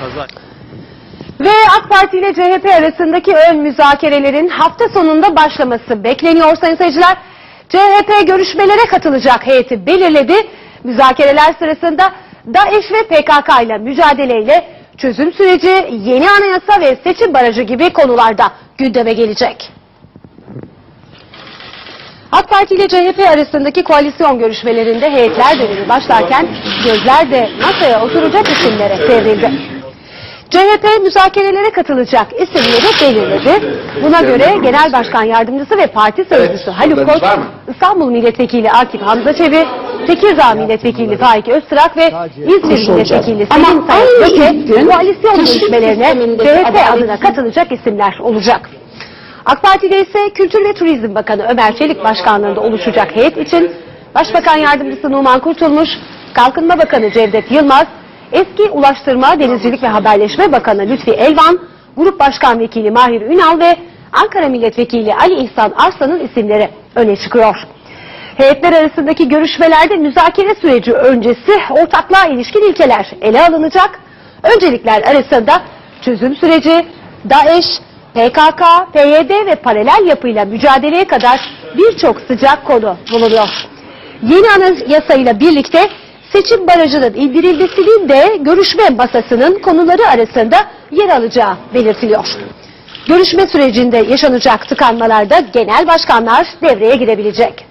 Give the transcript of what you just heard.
kaza Ve AK Parti ile CHP arasındaki ön müzakerelerin hafta sonunda başlaması bekleniyor sayın seyirciler. CHP görüşmelere katılacak heyeti belirledi. Müzakereler sırasında DAEŞ ve PKK ile mücadeleyle çözüm süreci, yeni anayasa ve seçim barajı gibi konularda gündeme gelecek. AK Parti ile CHP arasındaki koalisyon görüşmelerinde heyetler dönemi başlarken gözler de masaya oturacak isimlere çevrildi. CHP müzakerelere katılacak isimleri belirledi. Buna göre Genel Başkan Yardımcısı ve Parti Sözcüsü Haluk sorularınız Koç? İstanbul Milletvekili Akif Hamza Çebi, Tekirdağ Milletvekili Faik Öztürk ve İzmir Milletvekili Selim ilk gün koalisyon görüşmelerine CHP adına katılacak isimler olacak. AK Parti'de ise Kültür ve Turizm Bakanı Ömer Çelik başkanlığında oluşacak heyet için Başbakan Yardımcısı Numan Kurtulmuş, Kalkınma Bakanı Cevdet Yılmaz, eski Ulaştırma, Denizcilik ve Haberleşme Bakanı Lütfi Elvan, Grup Başkan Vekili Mahir Ünal ve Ankara Milletvekili Ali İhsan Arslan'ın isimleri öne çıkıyor. Heyetler arasındaki görüşmelerde müzakere süreci öncesi ortaklığa ilişkin ilkeler ele alınacak. Öncelikler arasında çözüm süreci, DAEŞ, PKK, PYD ve paralel yapıyla mücadeleye kadar birçok sıcak konu bulunuyor. Yeni anayasayla birlikte seçim barajının indirilmesinin de görüşme masasının konuları arasında yer alacağı belirtiliyor. Görüşme sürecinde yaşanacak tıkanmalarda genel başkanlar devreye girebilecek.